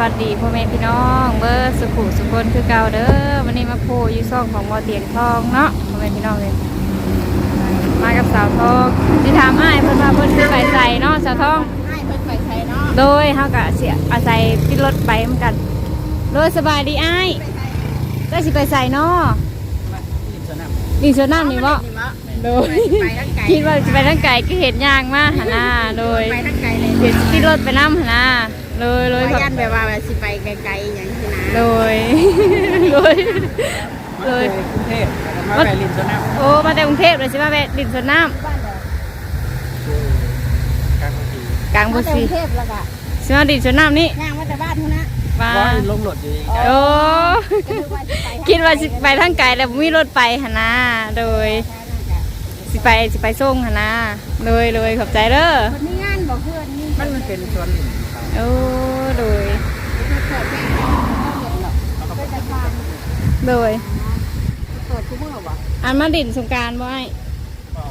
วัสดีพ่อแม่พี่น้องเบอร์สุขุสุคนคือเก่าเด้อวันนี้มาโพอยู่ซ่องของมอเตียงทองเนาะพ่อแม่พี่น้องเลยมากับสาวทองที่ถามอ้ายเพิ่นว่าเพิ่นคือไปใส่เนาะสาวทอง ให้เพิ่นไปใช้เนาะโดยเฮากะเสียอาศัยติดรถไปเหมือนกัน โดยสบายดีอ้ายได้สิไปใส่เนาะดินสวนน้ำนี่บ่โดยไปทั้งไกลคิดว่าจะไปทางไกลก็เห็นยางมาหนนาโดยไปทั้งไกลเลยเดี๋ยวสิติดรถไปน้ำหนนา เลยเลยว่าครับยันแบบว่าสิไปไกลๆอย่างที่นะโดยโดยโดยกรุงเทพแล้วก็มาไปริมสนามโอ้มาแต่กรุงเทพเลยใช่ไหมแม่ดินสวนน้บ้านเด้อกลางพื้นที่ำกลางบุมาษีแต่กรุงเทพแล้วก็ใช่ไหมดินสวนน้ำนี่ย่างมาแต่บ้านเท่านั้นมาร้อยลงรถอยู่อีกโอ้ก็นึกว่าสิไปคิดว่าสิไปทางไกลแล้วบ่มีรถไปหนนาโดยสิไปสิไปส่งหนนาเลยเลยขอบใจเด้อคนนี้งานบอกเพื่อนนี่มันมันเป็นสวนหลิมเขา โอ้โดยเปิดแม่เขาเห็นหรอกเพื่อจะทานโดยเปิดทุกเมื่อบ่อันมาดินสงกรารบ่ไอ้ก็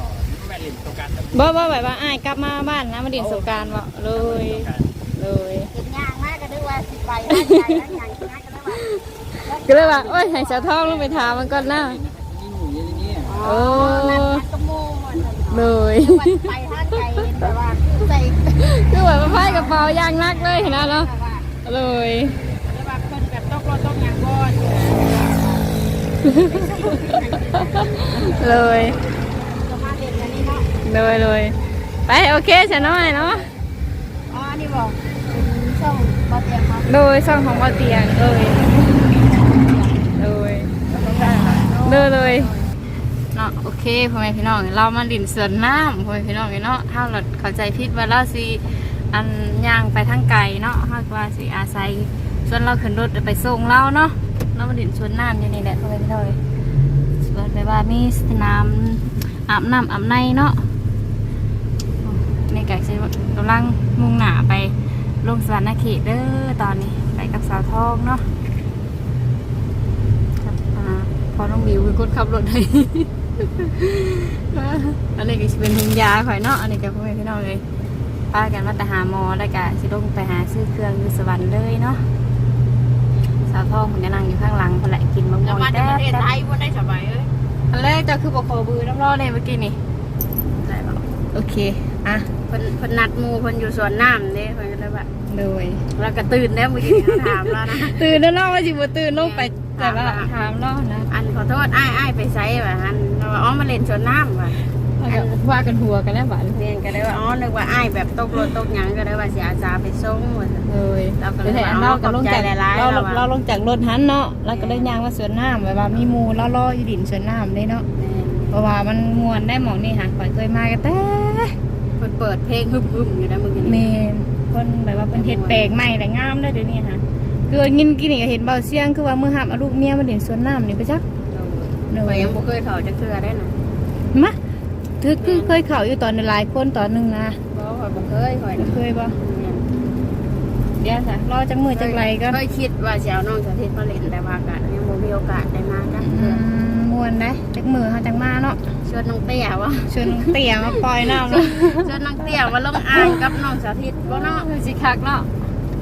แม่ริมตรงกลางแบบบ่บ่แบบว่าไอ้ายกลับมาบ้านนะมาดินสงกรารบ่เลยเลยเห็นย่างมากก็นึกว่าสิไปทางไกลทางอย่างที่นั้นก็เลยว่าก็เลยว่าโอ้ยให้สาวทองลงไปถามมันก่อนนะนี่หมูอย่างนี้โอ้นั่นมันก็โม่หมดเลยว่าสิไปทางไกลเห็นแบบว่า คือใจคือแบบว่าไพ่กระเป๋ายางนักเลยเห็นแล้วเนาะแบบว่าเลยแล้วแบบเพิ่นแบบต้องรอต้องอย่างก่อนเลยจะมาเรียนอันนี้เนาะเลยเลยไปโอเคฉันน้อยเนาะอ๋อนี่บอกเป็นช่องบอเตียงครับโดยซ่องของบ่อเตียงเลยเลยเลย เลยเนาะโอเคพ่อแม่พี่น้อง เรามาดินสวนน้ำพ่อแม่พี่น้องเนาะถ้าเราเข้าใจผิดว่าเราสิอันย่างไปทางไกลเนาะถ้าว่าสิอาศัยส่วนเราขึ้นรถไปส่งเราเนาะเรามาดินสวนน้ำอยู่นี่แหละพ่อแม่พี่น้องสวนแบบว่ามีสนามอาบน้ำอาบในเนาะในไก่ใช้กำลังมุ่งหน้าไปลงสวรรค์เขตเด้อตอนนี้ไปกับสาวทองเนาะพอน้องบิวเป็นคนขับรถให้ อันนี้ก็สิเป็นทุงยาข่อยเนาะ อันนี้ก็พ่อแม่พี่น้องเลยพากันมาแต่หาหมอแล้วก็สิลงไปหาซื้อเครื่องอยู่สวรรค์เลยเนาะ สาวทองมันก็นั่งอยู่ข้างหลังคนแหละกินมะม่แล้ววงมาจากแป๊ประเทศบไทยบ่ได้สบายเอ้ยอันแรกจะคือบอกขอบือน้ำร้อนเลยเมื่อกี้นี่ ได้บ่โอเค อะเพิ่นเพิ่นนัดหมู่เพิ่นอยู่สวนน้ำเด้เพิ่น ก็เลยว่าเลยแล้วก็ตื่นแล้วเมื่อกี้เขาถามแล้วนะ ตื่นแล้วเนาะว่าจิบตื่นลงไปแต่ว่าถามถามเนาะนะอันขอโทษอ้ายอ้ายไปไสว่าอันเราว่าอ๋อมาเล่นสวนน้ำว่ะว่ากันว่ากันหัวกันแล้วบ้านเรียนก็ได้ว่าอ๋อนึกว่าอ้ายแบบตกรถตกหยังก็ได้ว่าสิอาสาไปส่งว่าซั่นเลยเราก็เลยแต่ว่าเราก็ลงจากขอบใจหลายๆเราเราว่าเราลงจากรถหันเนาะแล้วก็เลยยางว่าสวนน้ำแบบว่ามีหมูล่อล่ออยู่ดินสวนน้ำเลยเนาะแม่นเพราะว่ามันมวนได้หมองนี่ค่ะข่อยเคยมากันแต่เพิ่นเปิดเพลงฮึมๆอยู่นะเมื่อกี้เมนี้ นคนแบบว่าเป็นเฮ็ดแปลกใหม่แต่งามเลยเดี๋ยวนี้ค่ะคือยินกินนี่ก็เห็นเบาเสียงคือว่ามือหับเอาลูกเมียมาดินสวนน้ำนี่ไปจักหนูยังบ่เคยเข้าจักเทื่อได้น่ะมาคือคือเคยเข่าอยู่ตอนหลายคนตอนหนึ่งนะบ่ข่อยบ่เคยข่อยน่ะเคยปะเดี๋ยวจ้ะรอจังมือจังไรก็เคยคิดว่าสิเอาน้องสาธิตมาเล่นแต่ว่าก็ยังบ่มีโอกาสได้มาจักอืเทื่อมมวนได้จักมือเขาจังมาเนาะ ชวนน้องเตี้ยวะชวนเตี่ยมาปล่อยน้ำเนาะชวนน้องเตี้ยมาลงอ่างกับน้องสาธิตบ่เนาะสิคักเนาะ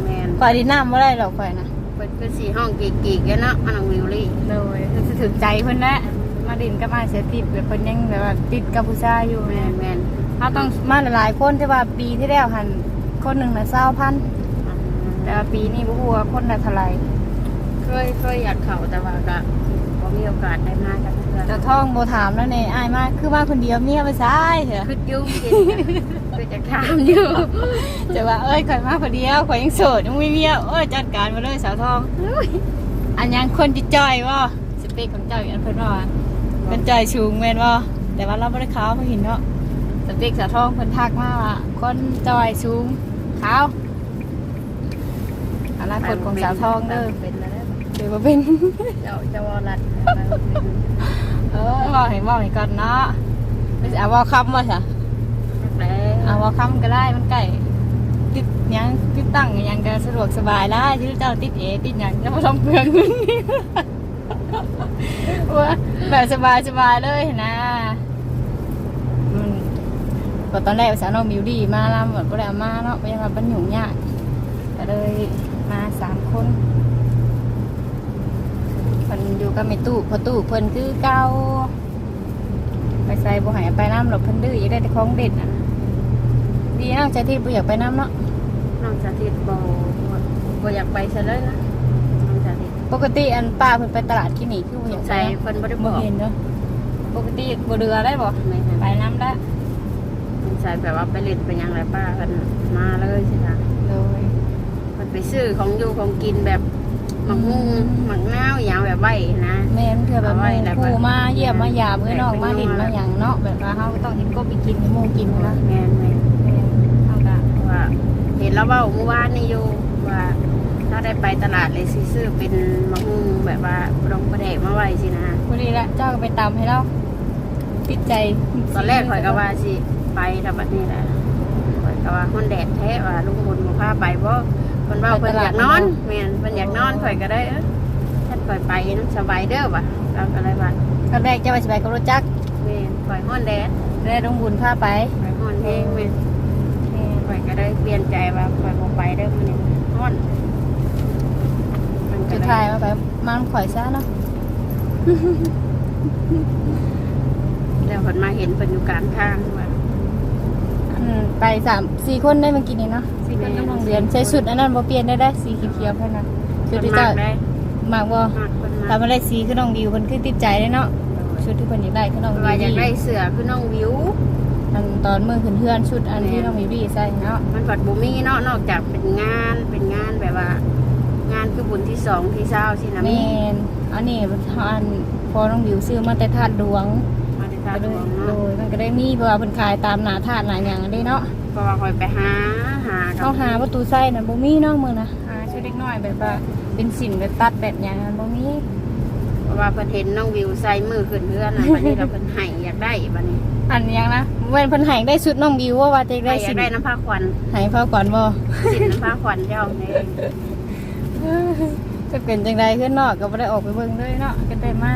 แม่นปล่อยดินน้ำไม่ได้หรอกปล่อยนะเปิดคือสีห้องกีกๆกันเนาะอันน้องวิวลี่เลยคือถึงใจเพิ่นแหละมาดินกับมาเสียติดแบบเพิ่นยังแบบว่าติดกับผู้ชายอยู่แม่แม่นแม่นเขาต้องมาหลายๆคนที่ว่าปีที่แล้วหันคนหนึ่งน่ะเศร้าพันแต่ว่าปีนี้บ่ฮู้ว่าคนน่ะเท่าไหร่เคยเคยอยากเข้าแต่ว่าก็บ่มีโอกาสได้มาจักเทื่อ แต่ท้องบ่ถามแล้วเนี่ยอายมากคือมาคนเดียวเมียไปซ้ายเถอะคือยุ่งกินคือจะถามอยู่จะว่าเอ้ยข่อยมาคนเดียวข่อยยังโสดยังไม่มีเมียเอ้ยจัดการมาเลยสาวทองอันยังคนจิจอยว่าสเปคของเจ้าอย่างนั้นเพิ่นว่าเป็นจอยสูงแม่นว่าแต่ว่าเราไม่ได้ขาวมาเห็นเนาะสเปคสาวทองเพิ่นทักมาว่าคนจอยสูงขาวอนาคตของสาวทองเด้อเป็นแล้วเด้อ เดี๋ยวมาเป็น เจ้าเจ้าวรัดเออบอกให้บอกให้ก่อนเนาะไม่ใช่เอาว่าคำว่าจ้ะแล้วเอาว่าคำก็ได้มันใกล้ติดหยังติดตั้งหยังก็สะดวกสบายได้ยืดเจ้าติดเอติดหยังจะมาทำเปลืองเงินว่าแบบสบายสบายเลยนะอืมก็ตอนแรกภาษาโนองมิวดีมาแล้วหมดก็เลยเอามาเนาะไปยังมาบรรยุงยากก็เลยมาสามค อยู่กับแม่ตู้พอตู้เพิ่นคือเก่าไปใส่บ่ให้ไปน้ำหรอกเพิ่นดื้ออยากได้แต่ของเด็ดน่ะดีเนาะใจที่บ่อยากไปน้ำเนาะน้องสาธิตบ่บ่อยากไปซะเลยนะน้องสาธิตปกติอันป้าเพิ่นไปตลาดที่นี่คือบ่อสยางกไปสัยเนาะเพิ่นบ่ได้บบ่อกเห็นเนาะปกติบ่เรือได้บ่ไม่ไปให้น้ำได้สงสัยแบบว่าไปเล่นไปหยังไรป้าเพิ่นมาเลยใช่ไหมเลยเพิ่นไปซื้อของอยู่ของกินแบบ หมักมุงหมักนาวอหย่างแบบไว้นะ แม่นเถื่อแบบเอาไว้แล้วผู้มาเยี่ยมแบบมายามเพื่อนน้องมาดินมาหยังเนาะแบบว่าเฮาก็ต้องเห็นกบไปกินให้หมู่กินนะแม่นแม่นแม่นเฮาก็ว่าเห็นแล้วเว่าเมื่อวานนี่อยู่ว่าถ้าได้ไปตลาดเลยสิซื้อเป็นหมักมุงแบบว่าปรงประเดกมาไว้สินะ พอดีละเจ้าก็ไปตามให้เราติดใจตอนแรกข่อยก็ว่าสิไปแต่บัดนี้แหละข่อยก็ว่าคนแดดแท้ว่าลุงบุญบ่พาไปบ่ เพิ่นเว่าเพิ่นอยากนอนแม่นเพิ่นอยากนอนข่อยก็ได้เอ้อท่านข่อยไปนำสบายเด้อว่ะเราก็เลยว่าตอนแรกเจ้าว่าสิไปกับรถจักรแม่นข่อยฮ้อนแดดได้ลงบุญพาไปข่อยฮ้อนแฮงแม่นแม่นข่อยก็ได้เปลี่ยนใจว่าข่อยบ่ไปเด้อมื้อนี้ฮ้อนมันก็สุดเลท้ายยมาไปมาข่อยซะเนาะแล้วเพิ่นมาเห็นเพิ่นอยู่กลางทางว่าอันไปสามสี่คนได้เมื่อกี้นี้เนาะ สี่คนกำลังเรียนใช้สุดอันนั้นบ่เปลี่ยนได้ได้สีเขียวๆเท่านั้นชุดที่มาเจ้ากได้มากบ่มากเพิ่นมาถ้ามาได้สีคือน้องดิวเพิ่นคือติดใจเลยเนาะชุดที่เพิ่นอยากได้คือน้องดิวว่าอยากได้เสื้อคือน้องวิว อันตอนมือขึ้นเพื่อนชุดอันที่น้องวิวี่ใส่เนาะมันปัดบุมีเนาะนอกจากเป็นงานเป็นงานแบบว่า งานคือบุญที่สองที่เช้าสินะแมมีนอันนี้อันพอน้องวิวซื้อมาแต่ถาดดวง มาที่ตาก็ดเลยวงโดเนาะยมันก็ได้มีเพราะว่าเพิ่นขายตามหน้าถาดหน้าหยังได้เนาะ เพราะว่าคอยไปหาหาเอาหาประตูใส่น่ะบ่มีเนาะมื้อนะหาชุดเล็กน้อยแบบว่าเป็นสินแบบตัดแบบหยังอะบ่มีเพราะว่าเพิ่นเห็นน้องวิวใส่มือขึ้นเพื่อนน่ะบัดนี้เราเพิ่นให้อยากได้บัดนี้อันหยังนะเว้นเพิ่นให้ได้ชุดน้องวิวว่าว่าจะให้ได้อยาสิกนได้น้ำผ้าขวัญให้เฝ้าก่อนบ่สินน้ำผ้าขวัญเจ้าเนี่ยจะเป็นจังไดขึ้นเนาะก็บ่ได้ออกไปเบิ่งเลยเนาะก็ได้มา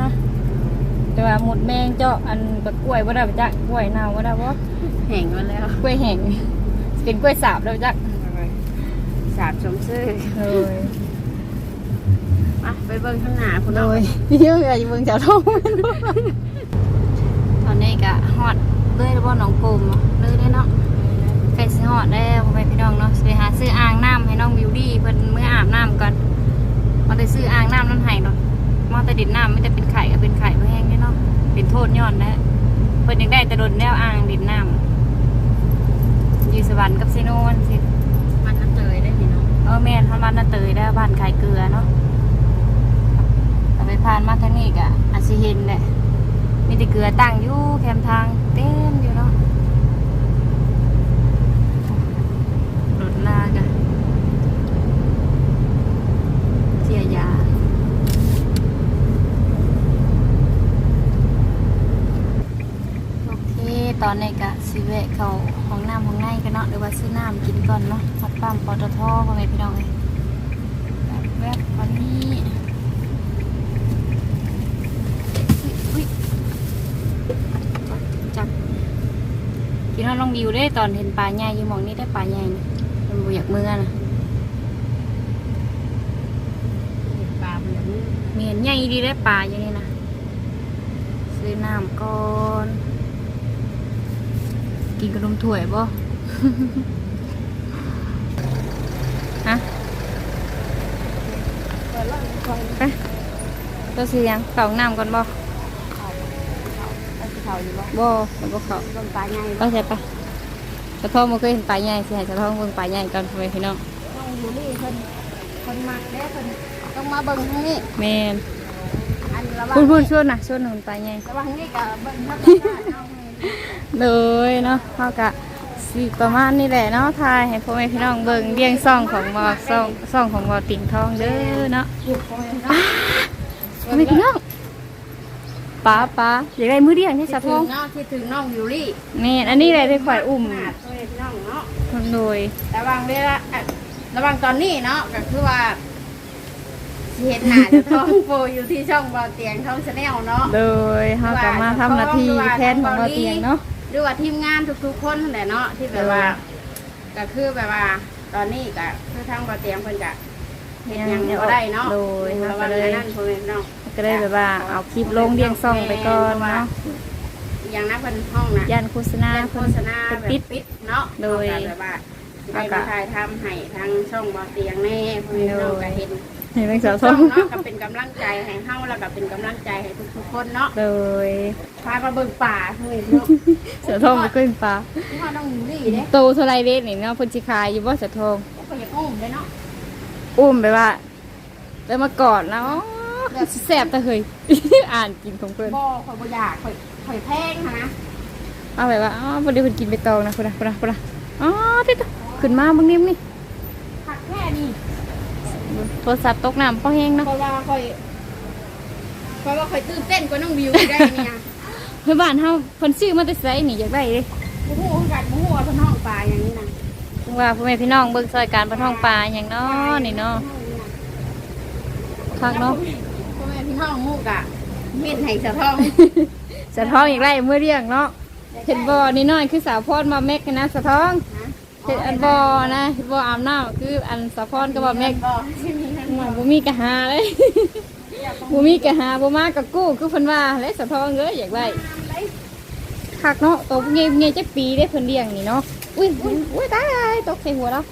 แต่ว่าหมดแมงเจาะอันแบบกล้วยบ่ได้ไปจักกล้วยเน่าบ่ได้บ่ แห้งมาแล้วกล้วยแห้งเป็นกล้วยสาบแล้วจักสาบสมซื่อเลยมาไปเบิ่งข้างหน้าคุณโดเนาะยพี่เยอะอยู่เมืองเจ้าท่องตอนนี้ก็ฮอดเลยแล้วบ่หนองโปมเลยได้เนาะใกล้สิฮอดแล้วพ่อแม่พี่น้องเนาะสิไปหาซื้ออ่างน้ำให้น้องบิวดี้เพิ่นเมื่ออาบน้ำก่อนมาได้ซื้ออ่างน้ำนั่นให้เนาะมาแต่ดินน้ำไม่แต่เป็นไข่ก็เป็นไข่บ่แห้งเด้เนาะเป็นโทษย้อนแล้วเพิ่นยังได้แต่โดนแล้วอ่างดินน้ำ อยู่สวรรค์กับเซโนนสิมันน้ำเตยได้พี่น้องเออแม่นพันบ้านนาเตยได้บ้านขายเกลือเนาะแต่ไปผ่านมาทางนี้กะอาจสิเห็นแหละมีแต่เกลือตั้งอยู่แคมทางเต็มอยู่เนาะรถลากะเสียยาโอเคตอนนี้กะ สิเวะเขาห้องน้ำห้องในกันเนาะหรือว่าซื้อน้ำกินก่อนเนาะพัดปั๊มปตทพ่อแม่พี่น้องเลยแบบแวบตอนนี้อุ๊ยอุ๊ยจับกินน้องลองวิวได้ตอนเห็นปลาใหญ่อยู่หมองนี้ได้ปลาใหญ่นะมันบ่อยากมือนะเห็นปลามันอย่างนี้เมียนใหญ่ดีได้ปลาอย่างนี้นะซื้อน้ำก่อน กินขนมถ้วยบ่ฮะเปิดร้านคอยไปตัวสียังเก่าน้ำก่อนบ่เขาเขาเอาสิเขาอยู่บ่บ่มันบ่เขาต้นปลาใหญ่ก็ใช่ปะสะท้องบ่เคยเห็นปลาใหญ่สิให้สะท้องเบิ่งปลาใหญ่ก่อนพ่อแม่พี่น้องน้องยูรี่เพิ่นเพิ่นมักเด้เพิ่นต้องมาเบิ่งทางนี้แม่นอันระหว่างพูดพูดชวนน่ะชวนหนุนปลาใหญ่ระหว่างนี้ก็เบิ่งธรรมชาติเอาให้ เลยเนาะเฮากะสิประมาณนี้แหละเนาะทายให้พ่อแม่พี่น้องเบิ่งเรียงซ่องของบ่ซ่องซ่องของบ่ติ่งทองเด้อเนาะหยุดพ่อแม่เนาะพ่อแม่พี่น้องป้าป้าอยากได้มื้อเดียวนี่คิดสะถึท้องงเนาะคิดถึงน้องยูรี่แม่นอันนี้แหละที่ข่อยอุ้มหาดพ่อแม่พี่น้องเนาะคนโดยระหว่างเวลาอะระหว่างตอนนี้เนาะก็คือว่า สิเห็นหน้าจะท้องโปรอยู่ที่ช่องเบาเตียงท้องชาแนลเนาะ โดยเฮากะมาทำหน้าที่แทนของบ่เตียงเนาะ หรือว่าทีมงานทุกๆคนนั่นแหละเนาะที่แบบว่าก็คือแบบว่า ตอนนี้ก็คือทางบ่เตียงเพิ่นก็เฮ็ดหยังบ่ได้เนาะโดยระเฮาวัก็งเลย นั่นพ่อแม่พี่น้องก็เลยแบบว่าเอาคลิปลงเรียงซ่องไปก่อนเนาะอย่างนั้นเป็นห้องนะยันโฆษณาย่านโฆเพิ่นษณาเพิ่นแบบปิด ปิดเนาะโดย เอาแบบว่าได้มาถ่ายทำให้ทางช่องบอเตียงแน่เพื่อนน้องก็เห็น เห็นเป็นสาวทช่อองงเนาะก็เป็นกำลังใจให้เฮาแล้วก็เป็นกำลังใจให้ทุกๆคนเนาะโดยพามาเบิ่งป่าเฮ้ยเนาะสาวทองบ่ขึ้นฟ้าที่ว่าน้องนี่เด้โตเท่าไรเด้นี่เนาะเพิ่นสิขายอยู่บ่สาวทอง ก็อยากอุ้มเด้เนาะอุ้มไปว่าแล้วมากอดแล้วแซ่บแต่เคยอ่านกินของเพิ่นบ่ข่อยบ่อยากข่อยข่อยแพงหั้นนะเอาไปว่าอ๋อบ่ได้เพิ่นกินไปตองนะพุ่นน่ะพุ่นน่ะพุ่นน่ะอ๋อติดขึ้นมาเบิ่งนิ่มนี่ผักแค่นี้ โทรศัพท์ตกน้ำพอแห้งเนาะข่อยว่าข่อยข่อยว่าข่อยตื่นเต้นกว่าน้องวิวได้เนี่ยเฮ้ยบ้านเฮาเพิ่นซื้อมาแต่ไสนี่อยากได้เด้บ่ฮู้คือกันบ่ฮู้ว่าเพิ่นห้องป่าอย่างนี้นะว่าพ่อแม่พี่น้องเบิ่งซอยการบ่ท้องปลาหยังเนาะนี่เนาะคักเนาะพ่อแม่พี่น้องมูกอะเม็ดให้สะท้องสะท้องอีกไล่มื้อเรียงเนาะเห็นบ่นี่น้อยคือสาวพรมาแม็กกันนะสะท้องนะ เห็นอันบ่นะเห็นบ่อาบน้ำคืออันสาวพรก็บ่แม็กบ่ใช่มีนั่นหมบ่มีกะหาเลยบ่มีกะหาบ่มากับกู้คือเพิ่นว่าและสะท้องเอ้ยอยากได้คักเนาะโตเงี้ยๆจักปีได้เพิ่นเลี้ยงนี่เนาะอุ้ยอุ้ยตายตกใส่หัวแล้ว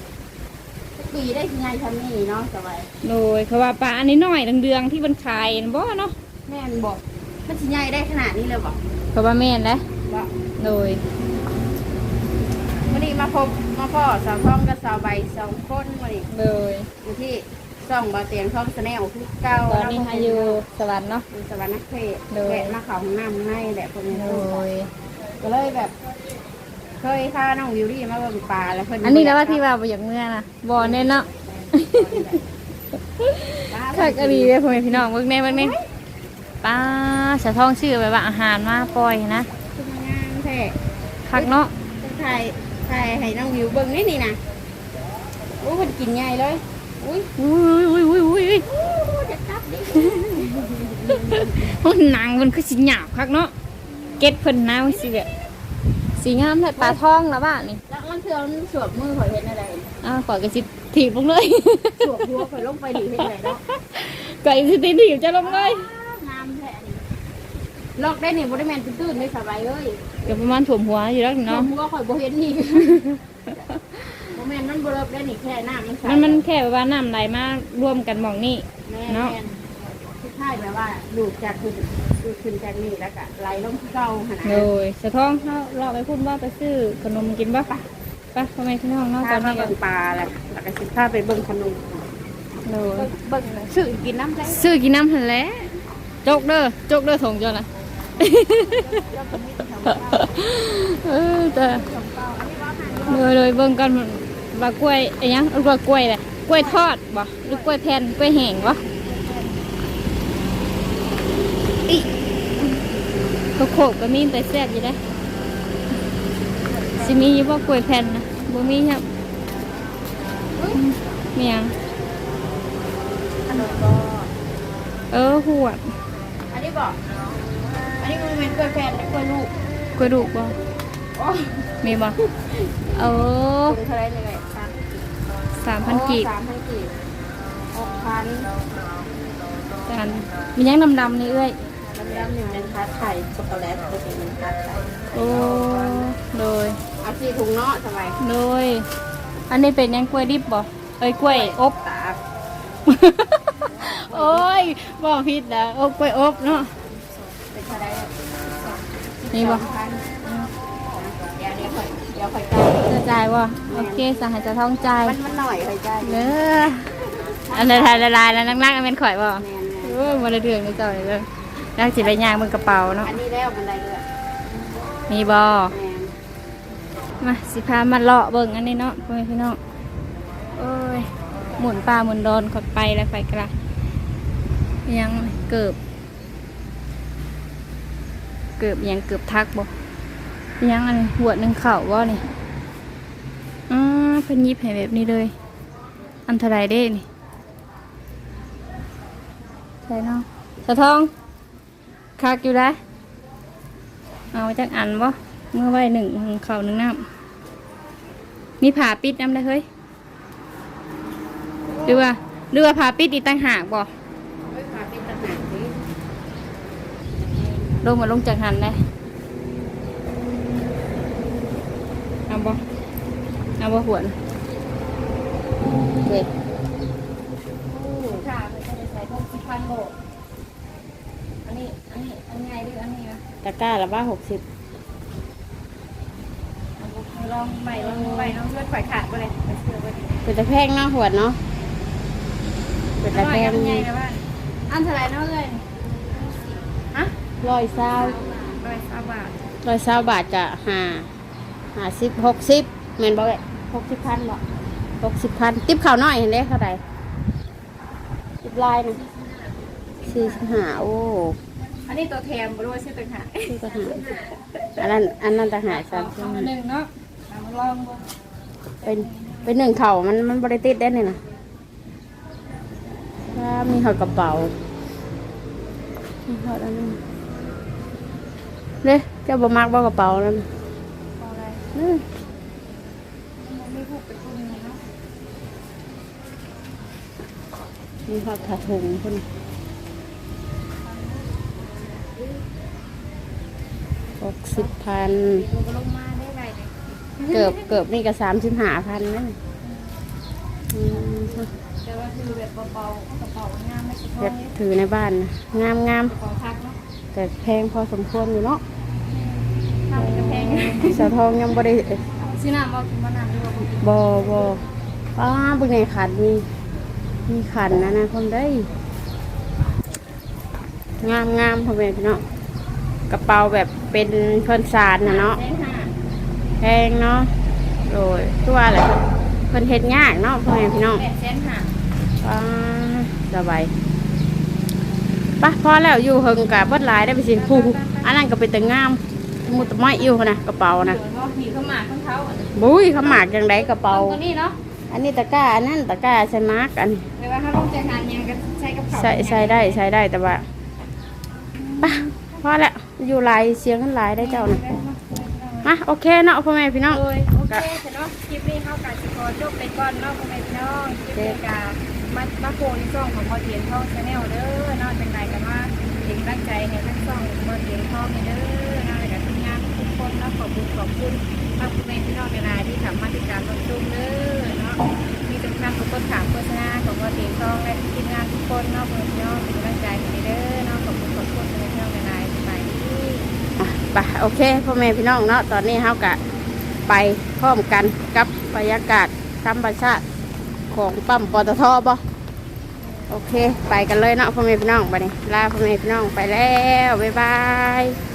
ปีได้ที่ไงทำนี่เนาะสบายโดยเขาว่าปลาอันนี้น้อยเดืองๆที่มันขายนั่นบ่เนาะแม่นบอกมันสิใหญ่ได้ขนาดนี้เลยบอกเขาว่าแม่นนะว่าโดยวั นนี้มาพบมาพ่อสาวท้องกับสาวใบสองคนวันนี้โดยอยู่ที่ซ่องบาเตียงท้องสแนลคือเก้าตอนนี้ฮาอยู่สวรรค์เนาะอยู่สวรรค์นักเทศโดยแวะมาเขาห้องน้ำให้แหละพวกนี้โดยก็เลยแบบ เคยพาน้องวิวรี่มาเบิ่งปลาแล้วเพิ่นอันนี้แล้วว่าที่ว่าบ่อยากเมื่อนะบ่แน่เนาะคักอดีเลยพ่อแม่พี่น้องเบิ่งแน่เบิ่งแน่ป้าสะท้องชื่อไว้ว่าอาหารมาปล่อยนะคือมางามแท้คักเนาะถ่าย ถ่ายให้น้องวิวเบิ่งนี่นี่นะโอ้มันกินใหญ่เลย อุ้ยอุ้ยอุ้ยอุ้ยอุ้ยอุ้ยโอ้จะตับดิมันหนังมันคือสิหยาบคักเนาะ เก็ดเพิ่นนะมันสิแบบสีงามแท้ปลาทองแล้วบ้านี่แล้วมันคือเอาสวบมือข่อยเห็นอะไรอ้าวก่อนก็สิถีบลงเลยสวบหัวข่อยลงไปดิเห็นอะไรเนาะก่อนสิถีบจะลงเลยงามแท้นี่ ลอกได้นี่บ่ได้แม่นตื้นๆไม่สบายเลยก็ประมาณถ่วมหัวอยู่แล้วสวเนาะบหัวข่อยบ่เห็นนี่บ่แม่นมันบ่เลิกได้นี่แค่น้ำมันใสมันมันแค่แบบว่าน้ำไหลมารวมกันหมองนี่แม่เนาะแม่นคือค่ายแบบว่าดูดจากขึ้นดูดขึ้นจากนี่แล้วก็ไหลลงที่เก่าหั่นน่ะโดยสะท้องเขาเราไปพูดว่าไปซื้อขนมกินบ้าปะปะทำไมพี่น้องเนาะตพาอนมานี้ก็เบิ่งปลาแล้วแล้วก็สิพาไปเบิ่งขนมโดยเบิ่งซื้อกินน้ำได้ซื้อกินน้ำหันแหล้วจกเด้อจกเด้อถงจ้ะนะ เออแต่เลยเลยเบิ่งกันว่ากล้วยไอ้หยังเออกล้วยแหละกล้วยทอดบ่หรือกล้วยแผ่นกล้วยแห้งบ่อิข้าวโขกก็มีแต่แซ่บอยู่ได้อสิมีอยู่บ่กล้วยแผ่นนะบ่มีครับเมียงขนมก็เออหวดอันนี้บอกอันนี้มัน เป็นกล้วยแผ่นและกล้วยลูกกระดูกบ่โอ้มีบ่เออถุงเท่าไรเลยสามสามพันกีบสามพันกีบหกพันกันมียังดำๆนี่เอ้ยดำดำหนึ่งเป็นทาร์ตไข่ช็อกโกแลตจะเป็นทาร์ตไข่โอ้โดยเอาสี่ถุงเนาะสบายโดยอันนี้เป็นยังกล้วยดิบบ่เอ้ยกล้วยอบตาก โอ้ยบอกผิดนะอบกล้วยอบเนาะเป็นเท่าไร นี่บ่สองพันเดี๋ยวเดี๋ยวค่อยเดี๋ยวค่อยจะจ่ายบ่โอเคสหายจะท้องจ่ายมันมันหน่อยค่อยจ่ายเด้ออันละลายละลายแล้วนั่งๆอันเป็นข่อยบ่แมนโอ้ยบ่ได้เรื่องเลยเจ้าเลยเด้อนักสิไปย่างมึงกระเป๋าๆเนาะอันนี้แล้วมันได้เลยมีบ่ แมนมาสิพามาเลาะเบิ่งอันนี้เนาะพ่อแม่พี่น้องโอ้ยหมุนป่าหมุนดอนขดไปแล้วไปกระยังเกือบ เกือบยังเกือบทักบ่ยังอันนี้หัวหนึ่งเข่าว่านี่อ่าเพิ่นยิบให้แบบนี้เลย อันเท่าไรเด้นี่ใช่เนาะสะทองคักอยู่ได้เอาจักอันบ่เมื่อไว้หนึ่งเข่าหนึ่งน้ำมีผ่าปิดน้ำได้เฮ้ยหรือว่าหรือว่าพาปิดอีกต่างหากบ่ ไม่พาเป็นต่างหากสิ ลงมาลงจากหันได้เอาบ่เอาบ่หวนเด็กค่ะมันจะได้ใส่พวกสิพันโลอันนี้ อันนี้ อันนี้ไงดืออันนี้นะตะกร้าละว่าหกสิบเอาบ่ลองใหม่ลองใหม่ลองเลือดข่อยขาดไปเลยไปเชื่อไปดิเป็นตะแพงเนาะหวดเนาะเป็นตะน้อแพยงกับใหญ่นะบ้านอันเท่าไหรเนาะเลยฮะ ร้อยเศร้าร้อยสามบาทร้อยเศร้าบาทจะห้าห้าสิบหกสิบแม่นบ่เอ้ยหกสิบพันบ่หกสิบพันติ๊บข้าวน้อยเห็นเด้เท่าไหร่ติ๊บลายนะสี่สิบห้าโอ้อันนี้ตัวแทนบรู้ว่าชื่อต่างหากสี่สิบห้าอันนั้นอันนั้นต่างหากสามสิบเอาห้าอันหนึ่งเนาะเอามาลองดูเป็นเป็นหนึ่งเข่ามันมันบริติดได้เนี่ยนะถ้ามีหอดกระเป๋ามีหอดอันนั้น เลยเจ้าบ่มักบ่กระเป๋านั่นเอาอะไรอืมมันไม่ผูกเป็นคนนี้เนาะมีหอดผ้าถุงคนหกสิบพัน มันก็ลงมาได้ไรเลย เกือบเกือบนี่ก็สามสิบห้าพันนั่นอืม แต่ว่าคือแบบเบาๆกระเป๋างามไม่ใช่ท้อเฮ็งดเนี่ยถือในบ้านนะงามงามกระเป๋าพักเนาะแต่แพงพอสมควรอยู่เนาะทำจะแพงสาวทองยังบ่ได้ซื้อน้ำบอกกินมะนาวด้วยว่าบ่กินบอบอป้าเบิ่งไงขันมีมีขันนะนะคนได้ งามงามพ่อแม่พี่น้องกระเป๋าแบบเป็นเพิ่นสารนะเนาะแสนห้าแพงเนาะโดยตัวอะไร เพิ่นเฮ็ดยากเนาะพ่อแม่พี่น้องแปดแสนห้าป้าสบายไป้าพอแล้วอยู่เฮิงกับเบิดหลายได้ไปสิผู้อันนั้นก็เป็นแต่งามมุตะไม้อิ่วนะกระเป๋านะเดี๋ยวเนาะมีเข้าวหมากข้างเท้าอันนี้บุ้ยเขาหมากจังไดกระเป๋าตัวนี้เนาะอันนี้ตะกร้าอันนั้นตะกร้าใส่มาร์กอันนี้แต่ว่าถ้าลงจากหันยังก็ใช้กระเป๋าใส่ใส่ได้ใส่ได้แต่ว่าไป่ะพอแล้วอยู่หลายเสียงกันหลายได้เจ้านะ มาโอเคเนาะพ่อแม่พี่น้อง โดยโอเคเสร็จเนาะคลิปนี้เข้ากับสิขอจบไปก่อนเนาะพ่อแม่พี่น้องคลิปนี้กามามาโพในช่องของมอเทียนทองชาแนลเด้อเนาะจังใดกันว่าเป็นตั้งใจในทั้งช่องมอเทียนทองเด้อเนาะแล้วก็ทีมงานทุกคนเนาะขอบคุณขอบคุณพ่อแม่พี่น้องในราที่สามารถติดตามรับชมเด้อเนาะมีสำคัญทุกคนถามโฆษณาของมอเทียนทองและทีมงานทุกคนเนาะพ่อแม่พี่น้องเป็นกำลังใจให้เด้อ อะไปโอเคพ่อแม่พี่น้องเนาะตอนนี้เฮากะไปพร้อมกันกับบรรยากาศธรรมชาติของปั๊มปตทบ่โอเค ไปกันเลยเนาะพ่อแม่พี่น้องไปนี่ลาพ่อแม่พี่น้องไปแล้วบ๊ายบาย